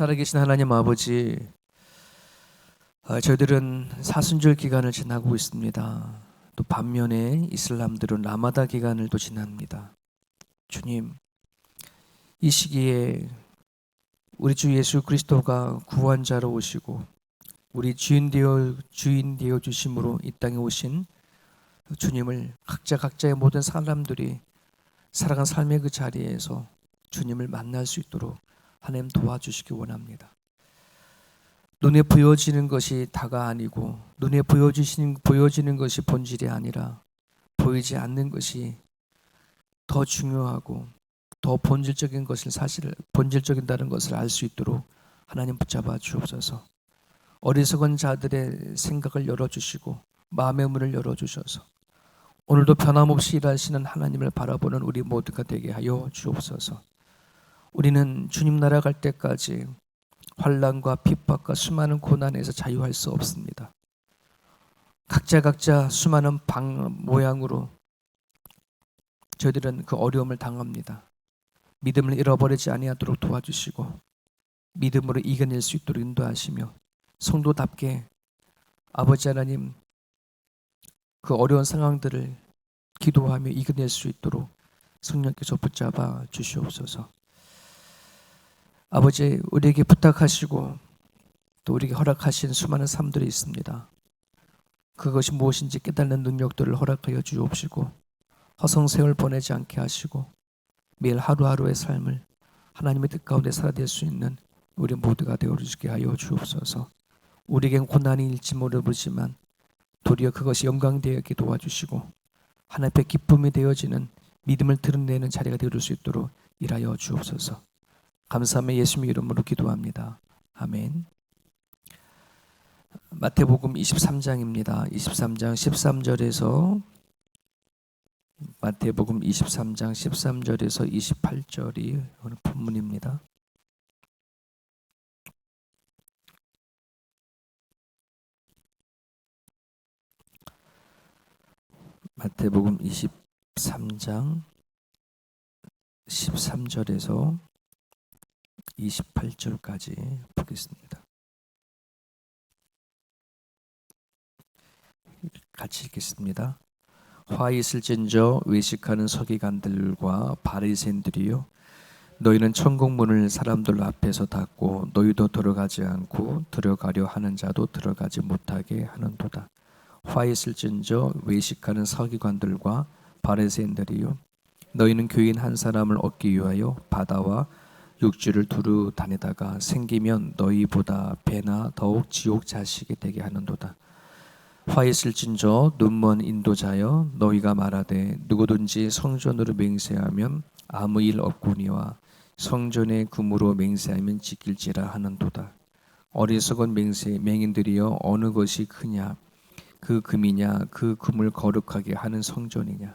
살아계신 하나님 아버지, 아, 저희들은 사순절 기간을 지나고 있습니다. 또 반면에 이슬람들은 라마다 기간을 또 지납니다. 주님, 이 시기에 우리 주 예수 그리스도가 구원자로 오시고 우리 주인 되어 주인 되어 주심으로 이 땅에 오신 주님을 각자 각자의 모든 사람들이 살아간 삶의 그 자리에서 주님을 만날 수 있도록 하나님 도와주시기 원합니다. 눈에 보여지는 것이 다가 아니고 눈에 보여지시는 보여지는 것이 본질이 아니라 보이지 않는 것이 더 중요하고 더 본질적인 것을 사실 본질적인다는 것을 알 수 있도록 하나님 붙잡아 주옵소서. 어리석은 자들의 생각을 열어 주시고 마음의 문을 열어 주셔서 오늘도 변함없이 일하시는 하나님을 바라보는 우리 모두가 되게 하여 주옵소서. 우리는 주님 나라 갈 때까지 환란과 핍박과 수많은 고난에서 자유할 수 없습니다. 각자 각자 수많은 방 모양으로 저희들은 그 어려움을 당합니다. 믿음을 잃어버리지 아니하도록 도와주시고 믿음으로 이겨낼 수 있도록 인도하시며 성도답게 아버지 하나님 그 어려운 상황들을 기도하며 이겨낼 수 있도록 성령께서 붙잡아 주시옵소서. 아버지 우리에게 부탁하시고 또 우리에게 허락하신 수많은 삶들이 있습니다. 그것이 무엇인지 깨닫는 능력들을 허락하여 주옵시고 허성세월 보내지 않게 하시고 매일 하루하루의 삶을 하나님의 뜻 가운데 살아낼 수 있는 우리 모두가 되어 주시게 하여 주옵소서. 우리에겐 고난이 일지 모르지만 도리어 그것이 영광 되게 도와주시고 하나님 앞에 기쁨이 되어지는 믿음을 드러내는 자리가 되어줄 수 있도록 일하여 주옵소서. 감사함의 예수님 이름으로 기도합니다. 아멘. 마태복음 23장입니다. 23장 13절에서 마태복음 23장 13절에서 28절이 오늘 본문입니다. 마태복음 23장 13절에서 28절까지 보겠습니다. 같이 읽겠습니다. 화 있을진저 외식하는 서기관들과 바리새인들이요 너희는 천국 문을 사람들 앞에서 닫고 너희도 들어가지 않고 들어가려 하는 자도 들어가지 못하게 하는도다. 화 있을진저 외식하는 서기관들과 바리새인들이요 너희는 교인 한 사람을 얻기 위하여 바다와 육지를 두루 다니다가 생기면 너희보다 배나 더욱 지옥 자식이 되게 하는도다. 화 있을진저 눈먼 인도자여 너희가 말하되 누구든지 성전으로 맹세하면 아무 일 없거니와 성전의 금으로 맹세하면 지킬지라 하는도다. 어리석은 맹세 맹인들이여 어느 것이 크냐 그 금이냐 그 금을 거룩하게 하는 성전이냐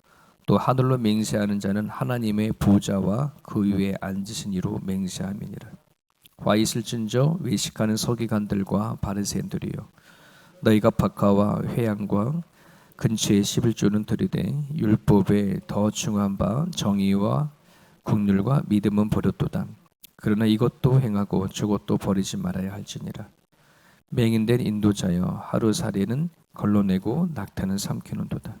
또 하늘로 맹세하는 자는 하나님의 보좌와 그 위에 앉으신 이로 맹세함이니라. 화 있을진저 외식하는 서기관들과 바리새인들이여 너희가 박하와 회양과 근처에 11조는 들이되 율법에 더 중한 바 정의와 국률과 믿음은 버렸도다. 그러나 이것도 행하고 저것도 버리지 말아야 할지니라. 맹인된 인도자여 하루살이는 걸러내고 낙타는 삼키는도다.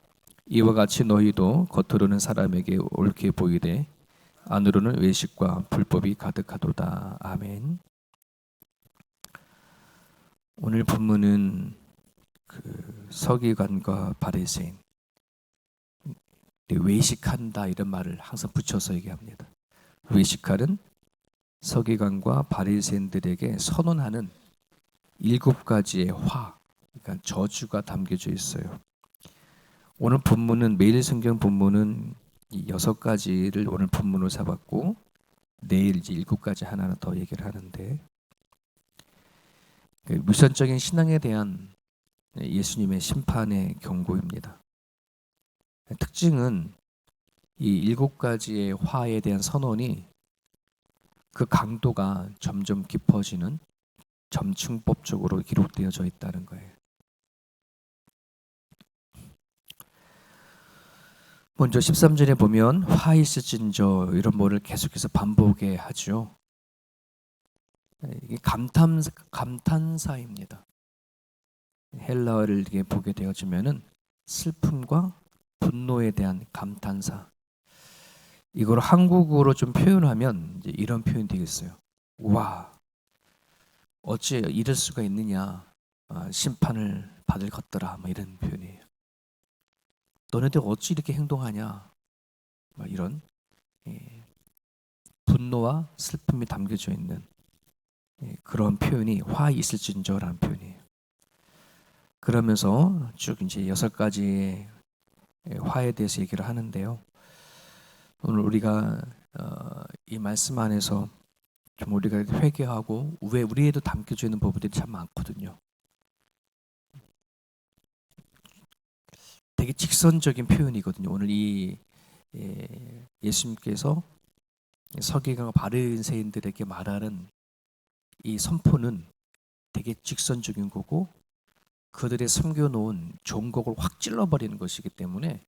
이와 같이 너희도 겉으로는 사람에게 옳게 보이되 안으로는 외식과 불법이 가득하도다. 아멘. 오늘 본문은 그 서기관과 바리새인 외식한다 이런 말을 항상 붙여서 얘기합니다. 외식하는 서기관과 바리새인들에게 선언하는 일곱 가지의 화, 그러니까 저주가 담겨져 있어요. 오늘 본문은 매일 성경 본문은 이 여섯 가지를 오늘 본문으로 잡았고 내일 이제 일곱 가지 하나는 더 얘기를 하는데 그 무선적인 신앙에 대한 예수님의 심판의 경고입니다. 특징은 이 일곱 가지의 화에 대한 선언이 그 강도가 점점 깊어지는 점층법적으로 기록되어져 있다는 거예요. 먼저 13절에 보면 화 있을진저 이런 뭐를 계속해서 반복해 하죠. 이게 감탄 감탄사입니다. 헬라어를 이렇게 보게 되어지면은 슬픔과 분노에 대한 감탄사. 이걸 한국어로 좀 표현하면 이런 표현이 되겠어요. 와, 어찌 이럴 수가 있느냐? 아, 심판을 받을 것더라. 뭐 이런 표현이에요. 너네들 어찌 이렇게 행동하냐? 뭐 이런 예, 분노와 슬픔이 담겨져 있는 예, 그런 표현이 화 있을진저라는 표현이에요. 그러면서 쭉 이제 여섯 가지의 예, 화에 대해서 얘기를 하는데요. 오늘 우리가 어, 이 말씀 안에서 좀 우리가 회개하고 왜 우리에도 담겨져 있는 부분들이 참 많거든요. 되게 직선적인 표현이거든요. 오늘 이 예, 예수님께서 서기관과 바리새인들에게 말하는 이 선포는 되게 직선적인 거고 그들의 섬겨놓은 종곡을 확 찔러버리는 것이기 때문에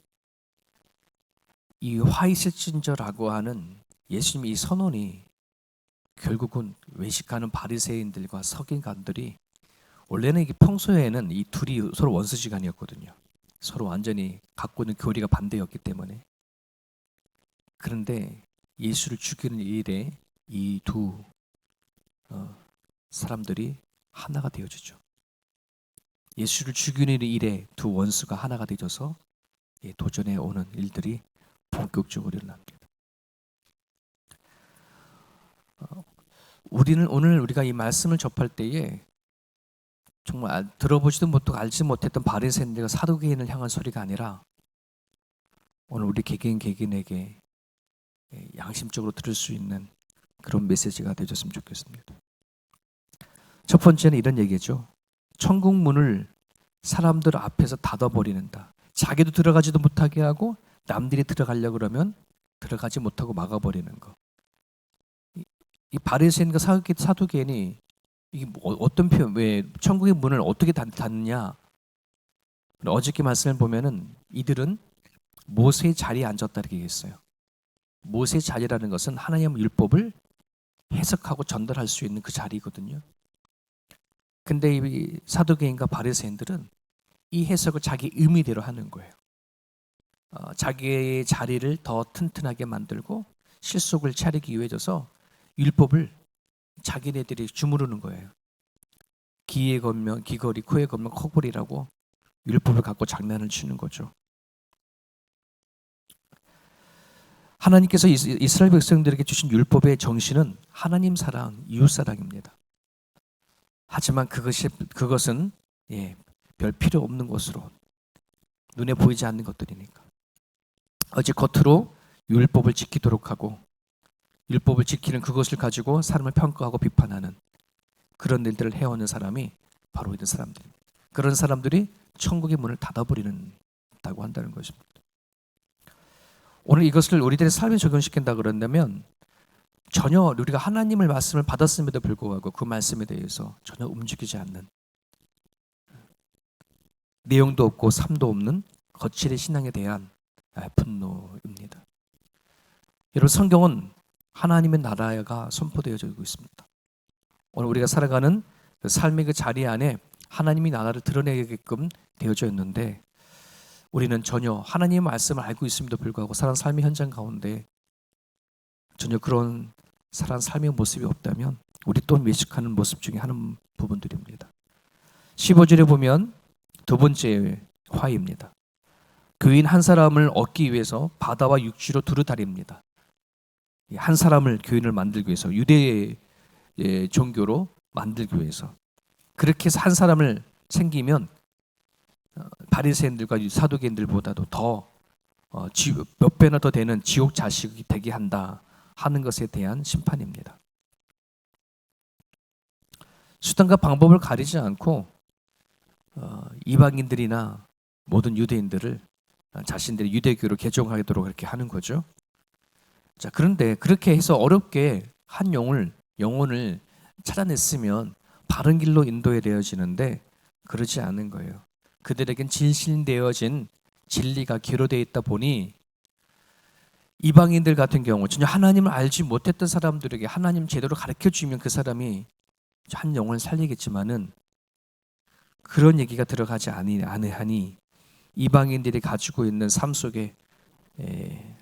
이 화이슬진저라고 하는 예수님의 이 선언이 결국은 외식하는 바리새인들과 서기관들이 원래는 이게 평소에는 이 둘이 서로 원수지간이었거든요. 서로 완전히 갖고 있는 교리가 반대였기 때문에 그런데 예수를 죽이는 일에 이두 어, 사람들이 하나가 되어주죠. 예수를 죽이는 일에 두 원수가 하나가 되어서 도전해 오는 일들이 본격적으로 일어납니다. 어, 우리는 오늘 우리가 이 말씀을 접할 때에 정말 들어보지도 못하고 알지 못했던 바리새인들과 사두개인을 향한 소리가 아니라 오늘 우리 개개인 개개인에게 양심적으로 들을 수 있는 그런 메시지가 되었으면 좋겠습니다. 첫 번째는 이런 얘기죠. 천국 문을 사람들 앞에서 닫아버리는다. 자기도 들어가지도 못하게 하고 남들이 들어가려고 그러면 들어가지 못하고 막아버리는 거. 이 바리새인과 사두개인이 이게 뭐 어떤 표현? 왜 천국의 문을 어떻게 닫느냐? 어저께 말씀을 보면은 이들은 모세의 자리에 앉았다 이렇게 얘기했어요. 모세의 자리라는 것은 하나님의 율법을 해석하고 전달할 수 있는 그 자리거든요. 근데 이 사도계인과 바리새인들은 이 해석을 자기 의미대로 하는 거예요. 어, 자기의 자리를 더 튼튼하게 만들고 실속을 차리기 위해서 율법을 자기네들이 주무르는 거예요. 기에 건면 기거리, 코에 건면 코골이라고 율법을 갖고 장난을 치는 거죠. 하나님께서 이스라엘 백성들에게 주신 율법의 정신은 하나님 사랑, 이웃 사랑입니다. 하지만 그것이 그것은 예, 별 필요 없는 것으로 눈에 보이지 않는 것들이니까. 어제 겉으로 율법을 지키도록 하고 율법을 지키는 그것을 가지고 사람을 평가하고 비판하는 그런 일들을 해오는 사람이 바로 이런 사람들입니다. 그런 사람들이 천국의 문을 닫아버리는다고 한다는 것입니다. 오늘 이것을 우리들의 삶에 적용시킨다 그런다면 전혀 우리가 하나님을 말씀을 받았음에도 불구하고 그 말씀에 대해서 전혀 움직이지 않는 내용도 없고 삶도 없는 거칠의 신앙에 대한 분노입니다. 여러분 성경은 하나님의 나라가 선포되어지고 있습니다. 오늘 우리가 살아가는 그 삶의 그 자리 안에 하나님이 나라를 드러내게끔 되어져 있는데 우리는 전혀 하나님의 말씀을 알고 있음에도 불구하고 살아 삶의 현장 가운데 전혀 그런 살아 삶의 모습이 없다면 우리 또한 외식하는 모습 중에 하는 부분들입니다. 15절에 보면 두 번째 화입니다. 교인 한 사람을 얻기 위해서 바다와 육지로 두루 다립니다. 한 사람을 교인을 만들기 위해서 유대 의 종교로 만들기 위해서 그렇게 해서 한 사람을 챙기면 어, 바리새인들과 사도개인들보다도 더 어, 몇 배나 더 되는 지옥 자식이 되게 한다 하는 것에 대한 심판입니다. 수단과 방법을 가리지 않고 어, 이방인들이나 모든 유대인들을 자신들의 유대교로 개종하도록 그렇게 하는 거죠. 자, 그런데 그렇게 해서 어렵게 한 영을 영혼을 찾아냈으면 바른 길로 인도해 되어지는데 그러지 않은 거예요. 그들에겐 진실되어진 진리가 기로되어 있다 보니 이방인들 같은 경우 전혀 하나님을 알지 못했던 사람들에게 하나님 제대로 가르쳐 주면 그 사람이 한 영혼을 살리겠지만은 그런 얘기가 들어가지 않으하니 이방인들이 가지고 있는 삶 속에 에,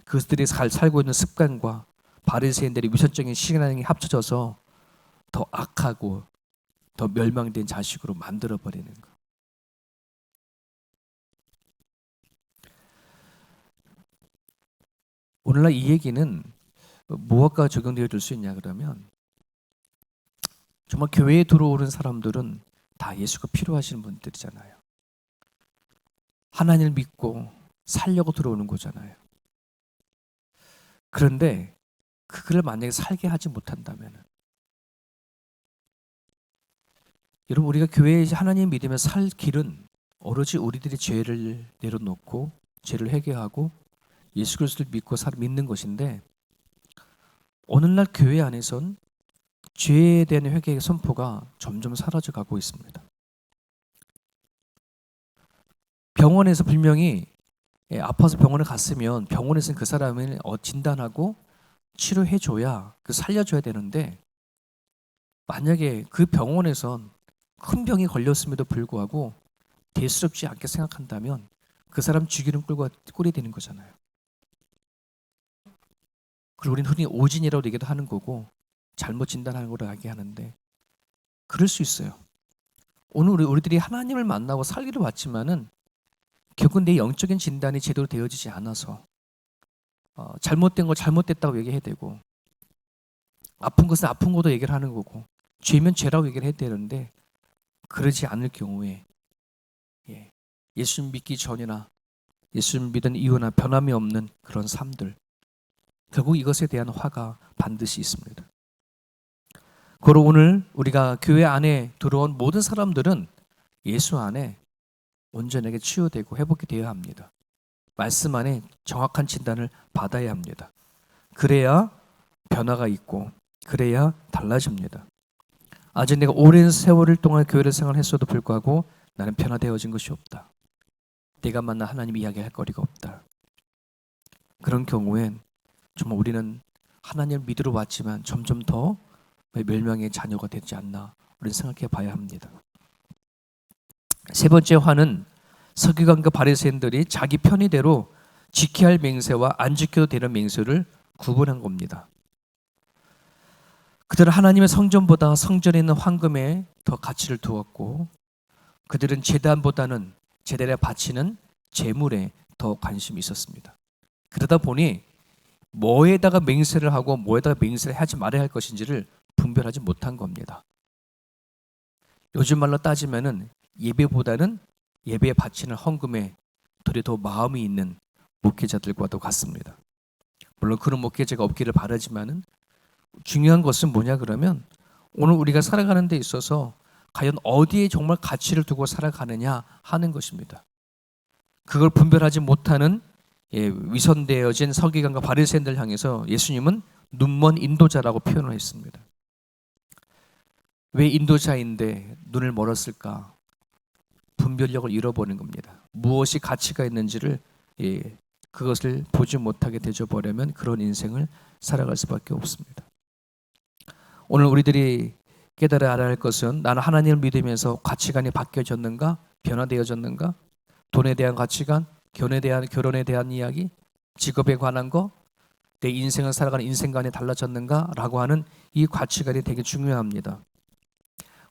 그들이 잘 살고 있는 습관과 바리새인들의 위선적인 신앙이 합쳐져서 더 악하고 더 멸망된 자식으로 만들어 버리는 것. 오늘날 이 얘기는 무엇과 적용되어 줄 수 있냐 그러면 정말 교회에 들어오는 사람들은 다 예수가 필요하신 분들이잖아요. 하나님을 믿고 살려고 들어오는 거잖아요. 그런데 그걸 만약에 살게 하지 못한다면 여러분 우리가 교회에 하나님 믿으며 살 길은 오로지 우리들의 죄를 내려놓고 죄를 회개하고 예수 그리스도를 믿고 살 믿는 것인데 오늘날 교회 안에선 죄에 대한 회개의 선포가 점점 사라져 가고 있습니다. 병원에서 분명히 예, 아파서 병원에 갔으면 병원에서는 그 사람을 어, 진단하고 치료해 줘야 그 살려줘야 되는데 만약에 그 병원에선 큰 병이 걸렸음에도 불구하고 대수롭지 않게 생각한다면 그 사람 죽이는 꿀과 꿀이 되는 거잖아요. 그리고 우리는 흔히 오진이라고 얘기도 하는 거고 잘못 진단하는 거라고 얘기하는데 그럴 수 있어요. 오늘 우리, 우리들이 하나님을 만나고 살기를 왔지만은 결국 내 영적인 진단이 제대로 되어지지 않아서 어, 잘못된 거 잘못됐다고 얘기해야 되고 아픈 것은 아픈 것도 얘기를 하는 거고 죄면 죄라고 얘기를 해야 되는데 그러지 않을 경우에 예, 예수 믿기 전이나 예수 믿은 이후나 변함이 없는 그런 삶들 결국 이것에 대한 화가 반드시 있습니다. 그리고 오늘 우리가 교회 안에 들어온 모든 사람들은 예수 안에 온전하게 치유되고 회복이 되어야 합니다. 말씀 안에 정확한 진단을 받아야 합니다. 그래야 변화가 있고 그래야 달라집니다. 아직 내가 오랜 세월을 동안 교회를 생활했어도 불구하고 나는 변화되어진 것이 없다. 내가 만나 하나님 이야기할 거리가 없다. 그런 경우엔 정말 우리는 하나님을 믿으러 왔지만 점점 더 멸망의 자녀가 되지 않나 우리는 생각해 봐야 합니다. 세 번째 화는 서기관과 바리새인들이 자기 편의대로 지켜야 할 맹세와 안 지켜도 되는 맹세를 구분한 겁니다. 그들은 하나님의 성전보다 성전에 있는 황금에 더 가치를 두었고 그들은 재단보다는 제단에 바치는 재물에 더 관심이 있었습니다. 그러다 보니 뭐에다가 맹세를 하고 뭐에다가 맹세를 하지 말아야 할 것인지를 분별하지 못한 겁니다. 요즘 말로 따지면은 예배보다는 예배에 바치는 헌금에 더 마음이 있는 목회자들과도 같습니다. 물론 그런 목회자가 없기를 바라지만은 중요한 것은 뭐냐 그러면 오늘 우리가 살아가는 데 있어서 과연 어디에 정말 가치를 두고 살아가느냐 하는 것입니다. 그걸 분별하지 못하는 예, 위선되어진 서기관과 바리새인들 향해서 예수님은 눈먼 인도자라고 표현을 했습니다. 왜 인도자인데 눈을 멀었을까? 분별력을 잃어버린 겁니다. 무엇이 가치가 있는지를 예, 그것을 보지 못하게 되져 버리면 그런 인생을 살아갈 수밖에 없습니다. 오늘 우리들이 깨달아 알아야 할 것은 나는 하나님을 믿으면서 가치관이 바뀌어졌는가? 변화되어졌는가? 돈에 대한 가치관, 결혼에 대한 결혼에 대한 이야기, 직업에 관한 거, 내 인생을 살아가는 인생관이 달라졌는가라고 하는 이 가치관이 되게 중요합니다.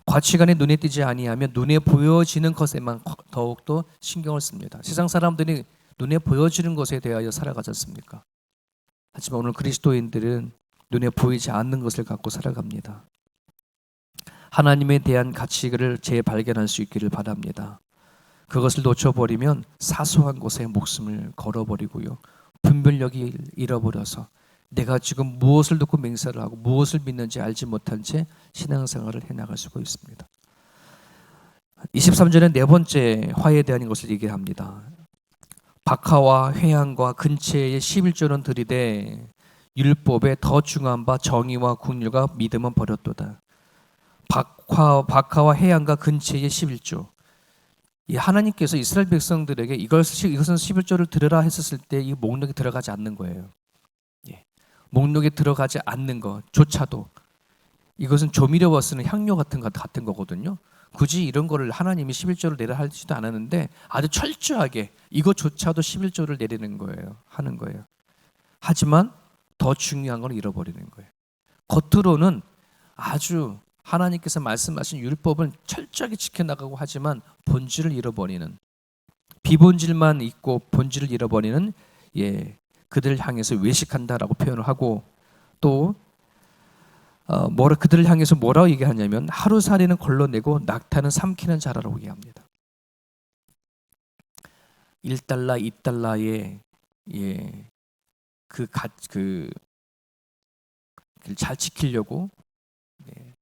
가치관이 눈에 띄지 아니하면 눈에 보여지는 것에만 더욱더 신경을 씁니다. 세상 사람들이 눈에 보여지는 것에 대하여 살아가지 않습니까? 하지만 오늘 그리스도인들은 눈에 보이지 않는 것을 갖고 살아갑니다. 하나님에 대한 가치를 재발견할 수 있기를 바랍니다. 그것을 놓쳐버리면 사소한 것에 목숨을 걸어버리고요. 분별력이 잃어버려서 내가 지금 무엇을 듣고 맹세를 하고 무엇을 믿는지 알지 못한 채 신앙생활을 해나갈 수가 있습니다. 23절에 네 번째 화에 대한 것을 얘기합니다. 박하와 회양과 근체의 11조는 들이되 율법에 더 중요한 바 정의와 국률과 믿음은 버렸도다. 박하, 박하와 해양과 근체의 11조. 이 하나님께서 이스라엘 백성들에게 이것은 11조를 들으라 했었을 때 이 목록에 들어가지 않는 거예요. 예. 목록에 들어가지 않는 것조차도 이것은 조미료와 쓰는 향료 같은 것 같은 거거든요. 굳이 이런 거를 하나님이 11조를 내라 하지도 않았는데 아주 철저하게 이것조차도 11조를 내리는 거예요. 하는 거예요. 하지만 더 중요한 건 잃어버리는 거예요. 겉으로는 아주 하나님께서 말씀하신 율법을 철저하게 지켜나가고 하지만 본질을 잃어버리는 비본질만 있고 본질을 잃어버리는 예 그들을 향해서 외식한다라고 표현을 하고 또 어, 뭐라 그들을 향해서 뭐라고 얘기하냐면 하루살이는 걸러내고 낙타는 삼키는 자라라고 얘기합니다. 1달러, 2달러의 예, 그, 가, 그, 잘 지키려고 예,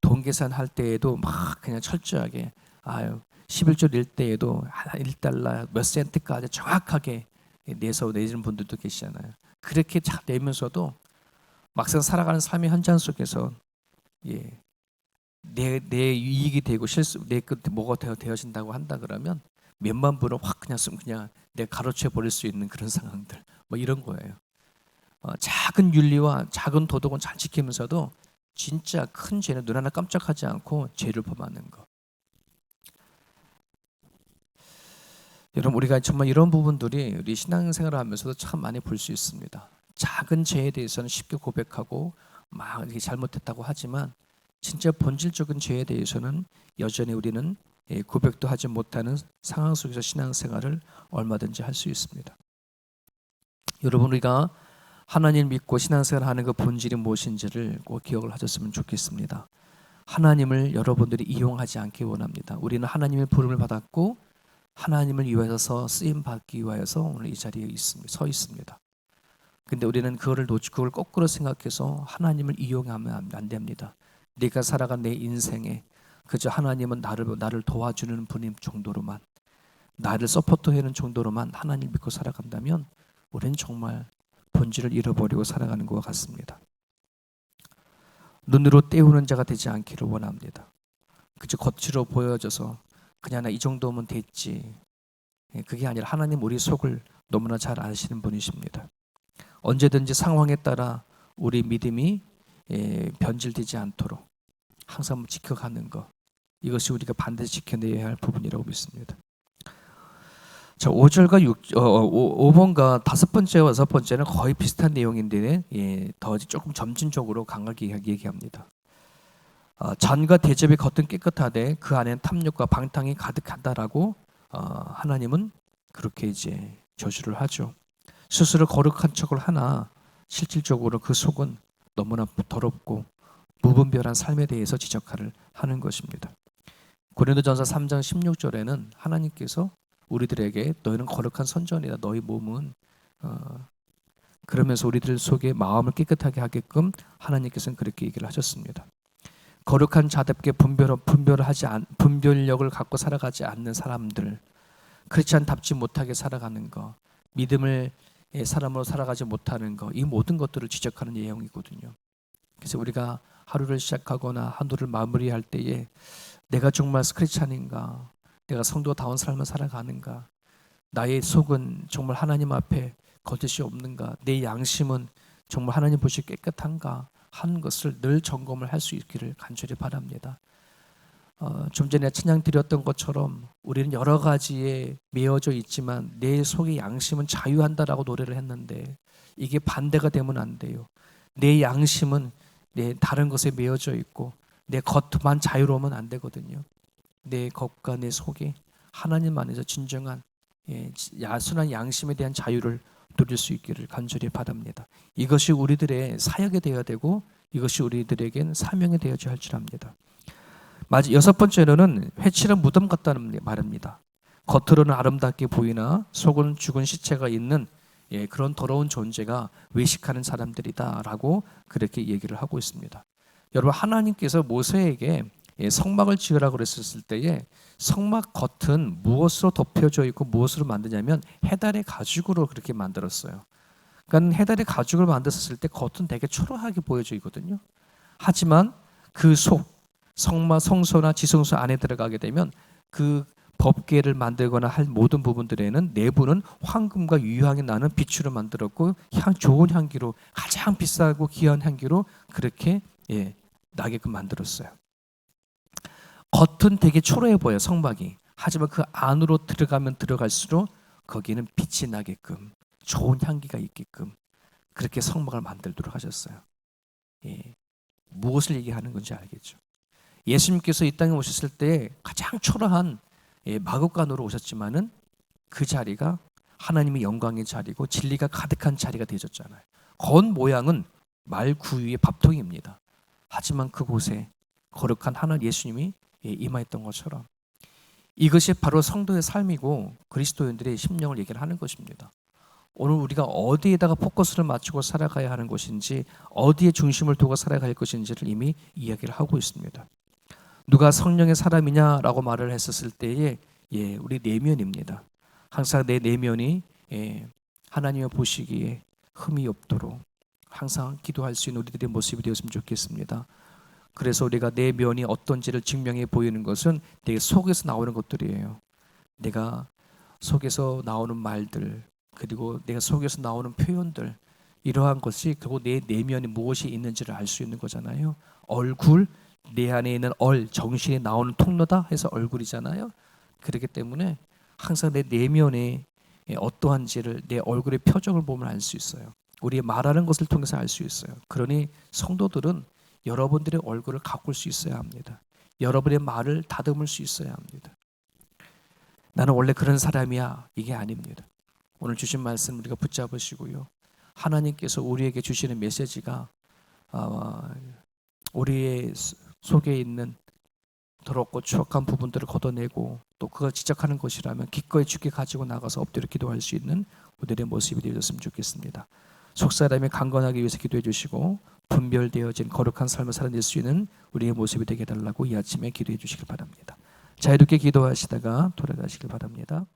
돈 계산할 때에도 막 그냥 철저하게 아유 11조 낼 때에도 1달러 몇 센트까지 정확하게 내서 내지는 분들도 계시잖아요. 그렇게 잘 내면서도 막상 살아가는 삶의 현장 속에서 예, 내, 내 이익이 되고 실수 내 끝에 뭐가 되어 되어진다고 한다 그러면 몇만 불을 확 그냥 쓰 그냥 내가 가로채 버릴 수 있는 그런 상황들 뭐 이런 거예요. 어, 작은 윤리와 작은 도덕은 잘 지키면서도 진짜 큰 죄는 눈 하나 깜짝하지 않고 죄를 범하는 것. 여러분 우리가 정말 이런 부분들이 우리 신앙생활을 하면서도 참 많이 볼 수 있습니다. 작은 죄에 대해서는 쉽게 고백하고 막 이렇게 잘못했다고 하지만 진짜 본질적인 죄에 대해서는 여전히 우리는 예, 고백도 하지 못하는 상황 속에서 신앙생활을 얼마든지 할 수 있습니다. 여러분 우리가 하나님 믿고 신앙생활 하는 그 본질이 무엇인지를 꼭 기억을 하셨으면 좋겠습니다. 하나님을 여러분들이 이용하지 않기 원합니다. 우리는 하나님의 부름을 받았고 하나님을 위하여서 쓰임 받기 위하여서 오늘 이 자리에 있습니다. 서 있습니다. 근데 우리는 그거를 놓치 그걸 거꾸로 생각해서 하나님을 이용하면 안 됩니다. 내가 살아간 내 인생에 그저 하나님은 나를 나를 도와주는 분인 정도로만 나를 서포트하는 정도로만 하나님 믿고 살아간다면 우리는 정말 본질을 잃어버리고 살아가는 것 같습니다. 눈으로 때우는 자가 되지 않기를 원합니다. 그저 겉으로 보여져서 그냥 나 이 정도면 됐지. 예, 그게 아니라 하나님 우리 속을 너무나 잘 아시는 분이십니다. 언제든지 상황에 따라 우리 믿음이 예, 변질되지 않도록 항상 지켜가는 것 이것이 우리가 반드시 지켜내야 할 부분이라고 믿습니다. 자, 5절과 6, 어, 5, 5번과 다섯 번째와 여섯 번째는 거의 비슷한 내용인데 예, 더 조금 점진적으로 강하게 얘기합니다. 어, 잔과 대접이 겉은 깨끗하되 그 안에는 탐욕과 방탕이 가득하다라고 어, 하나님은 그렇게 이제 저주를 하죠. 스스로 거룩한 척을 하나 실질적으로 그 속은 너무나 더럽고 무분별한 삶에 대해서 지적하를 하는 것입니다. 고린도전서 3장 16절에는 하나님께서 우리들에게 너희는 거룩한 선전이다. 너희 몸은 어, 그러면서 우리들 속에 마음을 깨끗하게 하게끔 하나님께서는 그렇게 얘기를 하셨습니다. 거룩한 자답게 분별 분별하지 않, 분별력을 갖고 살아가지 않는 사람들, 크리스천답지 못하게 살아가는 거, 믿음을 예, 사람으로 살아가지 못하는 것, 이 모든 것들을 지적하는 내용이거든요. 그래서 우리가 하루를 시작하거나 하루를 마무리할 때에 내가 정말 스크리찬인가, 내가 성도다운 삶을 살아가는가, 나의 속은 정말 하나님 앞에 거짓이 없는가, 내 양심은 정말 하나님 보시 깨끗한가 하는 것을 늘 점검을 할 수 있기를 간절히 바랍니다. 어, 좀 전에 찬양 드렸던 것처럼 우리는 여러 가지에 매어져 있지만 내 속의 양심은 자유한다라고 노래를 했는데 이게 반대가 되면 안 돼요. 내 양심은 내 다른 것에 매어져 있고 내 겉만 자유로우면 안 되거든요. 내 겉과 내 속이 하나님 안에서 진정한 예, 야순한 양심에 대한 자유를 누릴 수 있기를 간절히 바랍니다. 이것이 우리들의 사역이 되어야 되고 이것이 우리들에겐 사명이 되어야 할 줄 압니다. 마지 여섯 번째로는 회칠한 무덤 같다는 말입니다. 겉으로는 아름답게 보이나 속은 죽은 시체가 있는 예, 그런 더러운 존재가 외식하는 사람들이다라고 그렇게 얘기를 하고 있습니다. 여러분 하나님께서 모세에게 예, 성막을 지으라 그랬었을 때에 성막 겉은 무엇으로 덮여져 있고 무엇으로 만드냐면 해달의 가죽으로 그렇게 만들었어요. 그러니까 해달의 가죽을 만들었을 때 겉은 되게 초라하게 보여져 있거든요. 하지만 그 속 성막 성소나 지성소 안에 들어가게 되면 그 법계를 만들거나 할 모든 부분들에는 내부는 황금과 유향이 나는 비추로 만들었고 향 좋은 향기로 가장 비싸고 귀한 향기로 그렇게 예, 나게끔 만들었어요. 겉은 되게 초라해 보여 성막이. 하지만 그 안으로 들어가면 들어갈수록 거기는 빛이 나게끔 좋은 향기가 있게끔 그렇게 성막을 만들도록 하셨어요. 예. 무엇을 얘기하는 건지 알겠죠. 예수님께서 이 땅에 오셨을 때 가장 초라한 예, 마국간으로 오셨지만은 그 자리가 하나님의 영광의 자리고 진리가 가득한 자리가 되셨잖아요. 건 모양은 말 구유의 밥통입니다. 하지만 그곳에 거룩한 하나님 예수님이 예, 임하였던 것처럼 이것이 바로 성도의 삶이고 그리스도인들의 심령을 얘기를 하는 것입니다. 오늘 우리가 어디에다가 포커스를 맞추고 살아가야 하는 것인지 어디에 중심을 두고 살아갈 것인지를 이미 이야기를 하고 있습니다. 누가 성령의 사람이냐라고 말을 했었을 때에 예, 우리 내면입니다. 항상 내 내면이 예, 하나님의 보시기에 흠이 없도록 항상 기도할 수 있는 우리들의 모습이 되었으면 좋겠습니다. 그래서 우리가 내 면이 어떤지를 증명해 보이는 것은 내 속에서 나오는 것들이에요. 내가 속에서 나오는 말들 그리고 내가 속에서 나오는 표현들 이러한 것이 그리고 내 내면에 무엇이 있는지를 알 수 있는 거잖아요. 얼굴 내 안에 있는 얼 정신이 나오는 통로다 해서 얼굴이잖아요. 그렇기 때문에 항상 내 내면에 어떠한지를 내 얼굴의 표정을 보면 알 수 있어요. 우리 말하는 것을 통해서 알 수 있어요. 그러니 성도들은 여러분들의 얼굴을 가꿀 수 있어야 합니다. 여러분의 말을 다듬을 수 있어야 합니다. 나는 원래 그런 사람이야. 이게 아닙니다. 오늘 주신 말씀 우리가 붙잡으시고요. 하나님께서 우리에게 주시는 메시지가 아, 우리의 속에 있는 더럽고 추악한 부분들을 걷어내고 또 그걸 지적하는 것이라면 기꺼이 주께 가지고 나가서 엎드려 기도할 수 있는 우리들의 모습이 되었으면 좋겠습니다. 속사람이 강건하기 위해서 기도해 주시고 분별되어진 거룩한 삶을 살아낼 수 있는 우리의 모습이 되게 해달라고 이 아침에 기도해 주시길 바랍니다. 자유롭게 기도하시다가 돌아가시길 바랍니다.